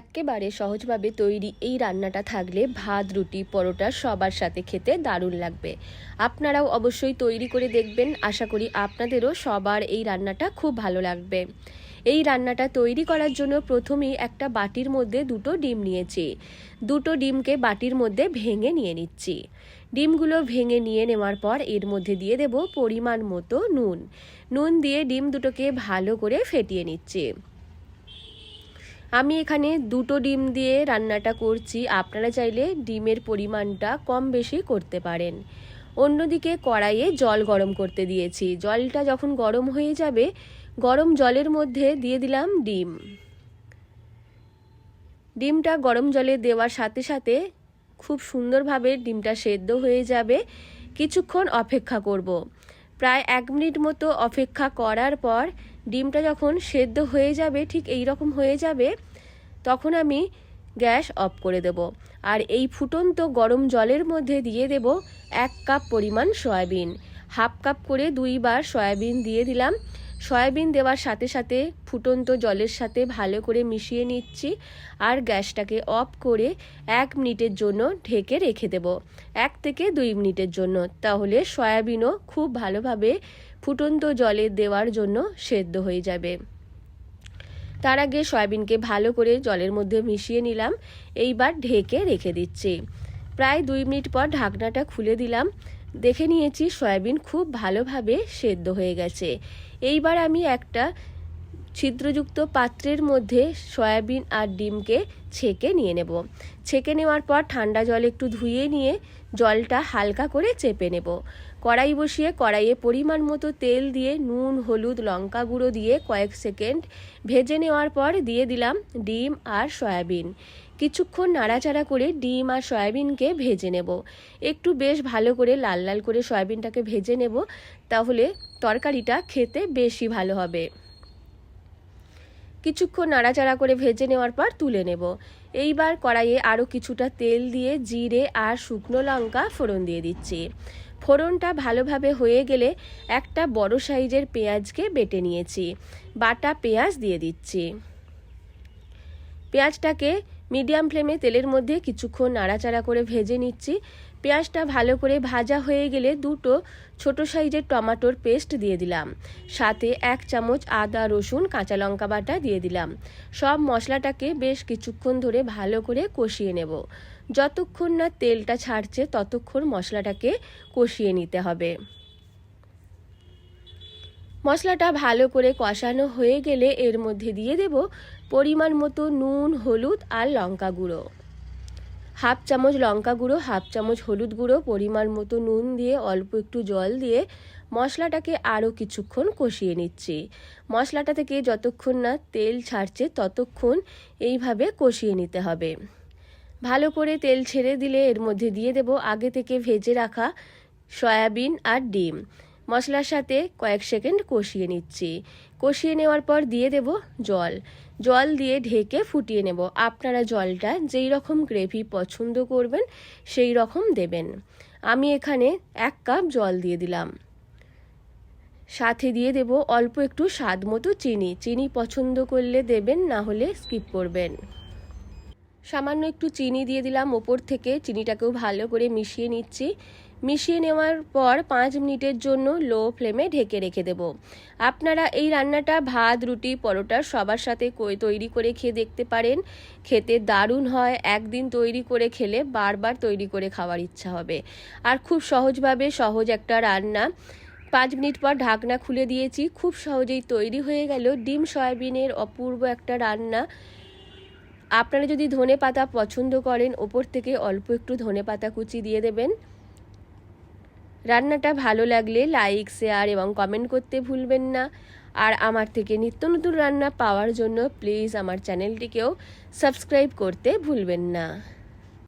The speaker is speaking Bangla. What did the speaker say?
এক্কেবারে সহজভাবে তৈরি এই রান্নাটা থাকলে ভাত, রুটি, পরোটা সবার সাথে খেতে দারুণ লাগবে। আপনারাও অবশ্যই তৈরি করে দেখবেন। আশা করি আপনাদেরও সবার এই রান্নাটা খুব ভালো লাগবে। এই রান্নাটা তৈরি করার জন্য প্রথমেই একটা বাটির মধ্যে দুটো ডিম নিয়েছি। দুটো ডিমকে বাটির মধ্যে ভেঙে নিয়ে নিচ্ছি। ডিমগুলো ভেঙে নিয়ে নেওয়ার পর এর মধ্যে দিয়ে দেব পরিমাণ মতো নুন। নুন দিয়ে ডিম দুটোকে ভালো করে ফেটিয়ে নিচ্ছি। আমি এখানে দুটো ডিম দিয়ে রান্নাটা করছি। আপনারা চাইলে ডিমের পরিমাণটা কম বেশি করতে পারেন। অন্যদিকে কড়াইয়ে জল গরম করতে দিয়েছি। জলটা যখন গরম হয়ে যাবে, গরম জলের মধ্যে দিয়ে দিলাম ডিম। ডিমটা গরম জলে দেওয়ার সাথে সাথে খুব সুন্দরভাবে ডিমটা সেদ্ধ হয়ে যাবে। কিছুক্ষণ অপেক্ষা করব। প্রায় এক মিনিট মতো অপেক্ষা করার পর ডিমটা যখন সেদ্ধ হয়ে যাবে, ঠিক এই রকম হয়ে যাবে, তখন আমি গ্যাস অফ করে দেব। আর এই ফুটন্ত গরম জলের মধ্যে দিয়ে দেব এক কাপ পরিমাণ সয়াবিন। হাফ কাপ করে দুইবার সয়াবিন দিয়ে দিলাম। সয়াবিন দেওয়ার সাথে সাথে ফুটন্ত জলের সাথে ভালো করে মিশিয়ে নিচ্ছি আর গ্যাসটাকে অফ করে এক মিনিটের জন্য ঢেকে রেখে দেব। এক থেকে দুই মিনিটের জন্য। তাহলে সয়াবিনও খুব ভালোভাবে ফুটন্ত জলে দেওয়ার জন্য সেদ্ধ হয়ে যাবে। তার আগে সয়াবিনকে ভালো করে জলের মধ্যে মিশিয়ে নিলাম। এইবার ঢেকে রেখে দিচ্ছি। প্রায় দুই মিনিট পর ঢাকনাটা খুলে দিলাম। দেখে নিয়েছি সয়াবিন খুব ভালোভাবে সেদ্ধ হয়ে গেছে। এইবার আমি একটা ছিদ্রযুক্ত পাত্রের মধ্যে সয়াবিন আর ডিমকে ছেঁকে নিয়ে নেব। ছেঁকে নেওয়ার পর ঠান্ডা জল একটু ধুয়ে নিয়ে জলটা হালকা করে চেপে নেব। কড়াই বসিয়ে কড়াইয়ে পরিমাণ মতো তেল দিয়ে নুন, হলুদ, লঙ্কা গুঁড়ো দিয়ে কয়েক সেকেন্ড ভেজে নেওয়ার পর দিয়ে দিলাম ডিম আর সয়াবিন। কিছুক্ষণ নাড়াচাড়া করে ডিম আর সয়াবিনকে ভেজে নেব। একটু বেশ ভালো করে লাল লাল করে সয়াবিনটাকে ভেজে নেব, তাহলে তরকারিটা খেতে বেশি ভালো হবে। কিছুক্ষণ নাড়াচাড়া করে ভেজে নেওয়ার পর তুলে নেব। এইবার কড়াইয়ে আরও কিছুটা তেল দিয়ে জিরে আর শুকনো লঙ্কা ফোড়ন দিয়ে দিচ্ছি। ফোড়নটা ভালোভাবে হয়ে গেলে একটা বড় সাইজের পেঁয়াজকে বেটে নিয়েছি। বাটা পেঁয়াজ দিয়ে দিচ্ছি। পেঁয়াজটাকে মিডিয়াম ফ্লেমে তেলের মধ্যে কিছুক্ষণ নাড়াচাড়া করে ভেজে নিচ্ছি। পেঁয়াজটা ভালো করে ভাজা হয়ে গেলে দুটো ছোট সাইজের টমাটোর পেস্ট দিয়ে দিলাম। সাথে এক চামচ আদা, রসুন, কাঁচা লঙ্কা বাটা দিয়ে দিলাম। সব মশলাটাকে বেশ কিছুক্ষণ ধরে ভালো করে কষিয়ে নেব। যতক্ষণ না তেলটা ছাড়ছে, ততক্ষণ মশলাটাকে কষিয়ে নিতে হবে। মশলাটা ভালো করে কষানো হয়ে গেলে এর মধ্যে দিয়ে দেব পরিমাণ মতো নুন, হলুদ আর লঙ্কা গুঁড়ো। হাফ চামচ লঙ্কা গুঁড়ো, হাফ চামচ হলুদ গুঁড়ো, পরিমাণ মতো নুন দিয়ে অল্প একটু জল দিয়ে মশলাটাকে আরও কিছুক্ষণ কষিয়ে নিচ্ছি। মশলাটা থেকে যতক্ষণ না তেল ছাড়ছে ততক্ষণ এইভাবে কষিয়ে নিতে হবে। ভালো করে তেল ছেড়ে দিলে এর মধ্যে দিয়ে দেব আগে থেকে ভেজে রাখা সয়াবিন আর ডিম। মশলার সাথে কয়েক সেকেন্ড কষিয়ে নিচ্ছি। কষিয়ে নেওয়ার পর দিয়ে দেব জল। জল দিয়ে ঢেকে ফুটিয়ে নেব। আপনারা জলটা যেই রকম গ্রেভি পছন্দ করবেন, সেই রকম দেবেন। আমি এখানে এক কাপ জল দিয়ে দিলাম। সাথে দিয়ে দেব অল্প একটু স্বাদ মতো চিনি। চিনি পছন্দ করলে দেবেন, না হলে স্কিপ করবেন। সামান্য একটু চিনি দিয়ে দিলাম। ওপর থেকে চিনিটাকেও ভালো করে মিশিয়ে নিচ্ছি। মিশিয়ে নেওয়ার পর পাঁচ মিনিটের জন্য লো ফ্লেমে ঢেকে রেখে দেব। আপনারা এই রান্নাটা ভাত, রুটি, পরোটা সবার সাথে তৈরি করে খেয়ে দেখতে পারেন। খেতে দারুণ হয়, একদিন তৈরি করে খেলে বারবার তৈরি করে খাওয়ার ইচ্ছা হবে। আর খুব সহজভাবে সহজ একটা রান্না। পাঁচ মিনিট পর ঢাকনা খুলে দিয়েছি, খুব সহজেই তৈরি হয়ে গেল ডিম সয়াবিনের অপূর্ব একটা রান্না। আপনারা যদি ধনে পাতা পছন্দ করেন, ওপর থেকে অল্প একটু ধনে পাতা কুচি দিয়ে দেবেন। রান্নাটা ভালো লাগলে লাইক শেয়ার এবং কমেন্ট করতে ভুলবেন না। আর আমার থেকে নিত্য নতুন রান্না পাওয়ার জন্য প্লিজ আমার চ্যানেলটিকেও সাবস্ক্রাইব করতে ভুলবেন না।